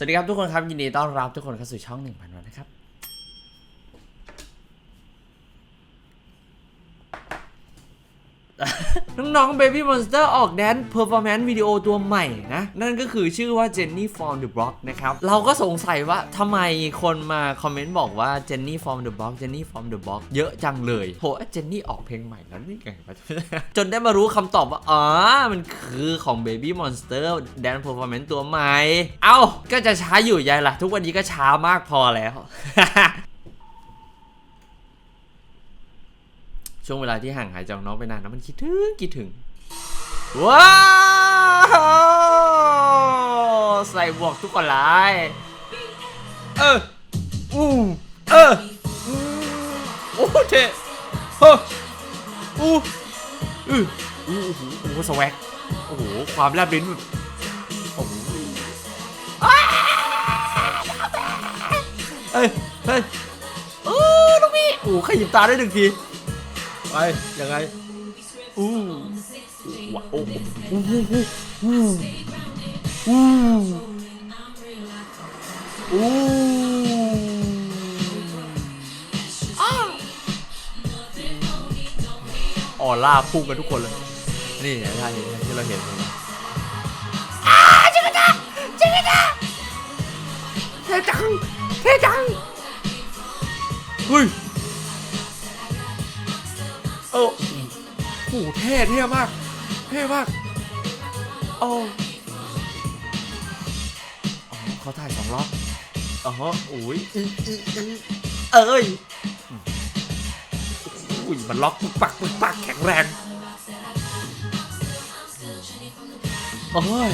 สวัสดีครับทุกคนครับ ยินดีต้อนรับทุกคนเข้าสู่ช่องหนึ่งพันวันนะครับ น้องๆ Baby Monster ออกแดน Performance วิดีโอตัวใหม่นะ นั่นก็คือชื่อว่า Jenny from the Block นะครับ เราก็สงสัยว่าทำไมคนมาคอมเมนต์บอกว่า Jenny from the Block Jenny from the Block เยอะจังเลยโหเจนนี่ออกเพลงใหม่แล้วนี่ไงจนได้มารู้คำตอบว่า อ๋อ มันคือของ Baby Monster Dance Performance ตัวใหม่ เอ้า ก็จะช้าอยู่ยายล่ะ ทุกวันนี้ก็ช้ามากพอแล้ว ช่วงเวลาที่ห่างหายจากน้องไปนานนะมันคิดถึงคิดถึง ว้าวใส่บวกทุกคนเลยเอออู้เออโอ้เทเฮ้อู้อืออู้โอ้โหโอ้โหสวักโอ้โหความแลบลิ้นโอ้โหอ้าวเอ้ยเฮ้ยโอ้ลูกพี่โอ้ขยิบตาได้หนึ่งที ไปยังไงอู้ว้าโอ้โหอู้หูหูอู้อู้อู้อ้าวออร่าพุ่งกันทุกคนเลย นี่เห็นไหมเห็นไหมที่เราเห็นเห็นไหมอ้าจิกะจ้าจิกะจ้าเท่จังเท่จังเฮ้ย โอ้โหเท่เท่มาก เท่มากโอ้อ๋อเขาถ่ายสองรอบอ๋อโอ้ยอื้ออื้ออื้อเอ้ยอุ้ยมันล็อกปึ๊กปักปึ๊กปักแข็งแรงโอ้ย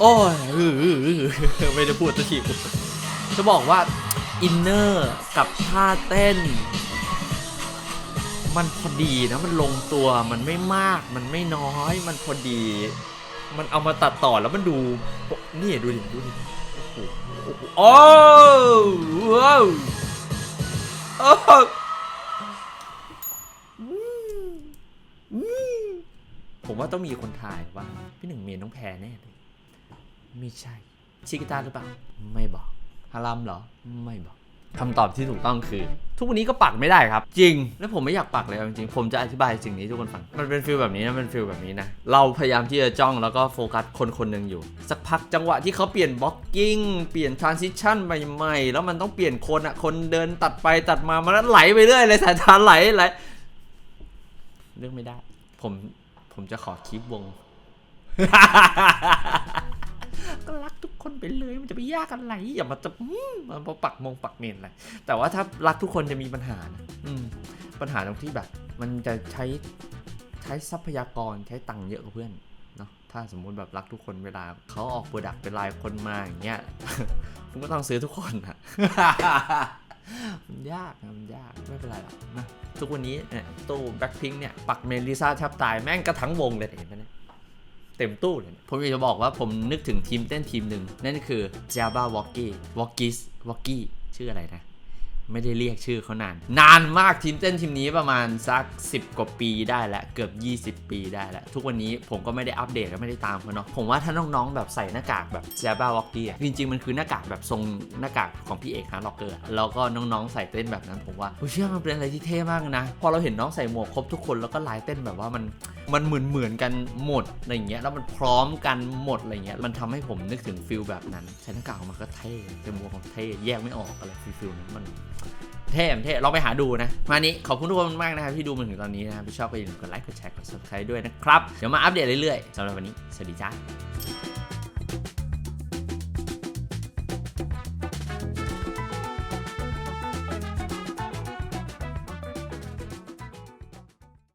โอ้ยอื้ออื้ออื้อไม่ได้พูดสักทีกูจะบอกว่า อินเนอร์กับท่าเต้น มันพอดีนะมันลงตัวมันไม่มากมันไม่น้อย มันพอดี มันเอามาตัดต่อแล้วมันดูนี่ดูดิดูดิโอ้โหโอ้โหผมว่าต้องมีคนถ่ายว่า พี่หนึ่งเมียน้องแพรแน่เลยไม่ใช่ ชิกิตาหรือเปล่า ไม่บอกฮารัมเหรอ ไม่บอก คำตอบที่ถูกต้องคือ ทุกวันนี้ก็ปักไม่ได้ครับ จริง แล้วผมไม่อยากปักเลยเอาจริงๆผมจะอธิบายสิ่งนี้ให้ทุกคนฟัง มันเป็นฟิลแบบนี้นะมันเป็นฟิลแบบนี้นะ เราพยายามที่จะจ้องแล้วก็โฟกัสคนคนหนึ่งอยู่ สักพักจังหวะที่เขาเปลี่ยนบล็อกกิ้งเปลี่ยนทรานซิชันใหม่ๆ แล้วมันต้องเปลี่ยนคนอะคนเดินตัดไปตัดมามันไหลไปเรื่อยเลยสายตาไหลไหลเรื่องไม่ได้ ผมผมจะขอคลิปวงก็รักทุก คนไปเลยมันจะไปยากอะไรอย่ามาจะอืมมาปักมงปักเมนอะไรแต่ว่าถ้ารักทุกคนจะมีปัญหานะอืมปัญหาตรงที่แบบ มันจะใช้ใช้ทรัพยากรใช้ตังค์เยอะกว่าเพื่อนเนาะถ้าสมมุติแบบรักทุกคนเวลาเขาออกโปรดักต์เป็นรายคนมาอย่างเงี้ยผมก็ต้องซื้อทุกคนอะมันยากนะมันยากไม่เป็นไรหรอกนะทุกวันนี้เนี่ยตู้แบ็คพิงเนี่ยปักเมนลิซ่าแทบตายแม่งกระทั้งวงเลยเห็นไหม เต็มตู้เลยผมอยากจะบอกว่าผมนึกถึงทีมเต้นทีมหนึ่งนั่นคือ Java w a l k i w a l k i s w a l k i ชื่ออะไรนะ ไม่ได้เรียกชื่อเขานาน นานมากทีมเต้นทีมนี้ประมาณสัก 10 กว่าปีได้แล้วเกือบ 20 ปีได้แล้ว ทุกวันนี้ผมก็ไม่ได้อัปเดตและไม่ได้ตามเขาเนาะผมว่าถ้าน้องๆ แบบใส่หน้ากากแบบ Java w a l k i อะจริงๆ มันคือหน้ากากแบบทรงหน้ากากของพี่เอกฮาร์ล็อกเกอร์แล้วก็น้องๆ ใส่เต้นแบบนั้นผมว่าเชื่อมันเป็นอะไรที่เท่มากนะพอเราเห็นน้องใส่หมวกครบทุกคนแล้วก็ลายเต้นแบบว่ามัน มันเหมือนเหมือนกันหมดอะไรอย่างเงี้ยแล้วมันพร้อมกันหมดอะไรเงี้ยมันทำให้ผมนึกถึงฟิลแบบนั้นใช้หน้ากากออกมาก็เท่จมูกของเท่แยกไม่ออกอะไรฟิลนั้นมันเท่เท่ลองไปหาดูนะ มานี้ขอบคุณทุกคนมากนะครับที่ดูมาถึงตอนนี้นะครับที่ชอบก็อย่าลืมกดไลค์กดแชร์กด subscribe ด้วยนะครับ เดี๋ยวมาอัปเดตเรื่อยๆสำหรับวันนี้ สวัสดีจ้า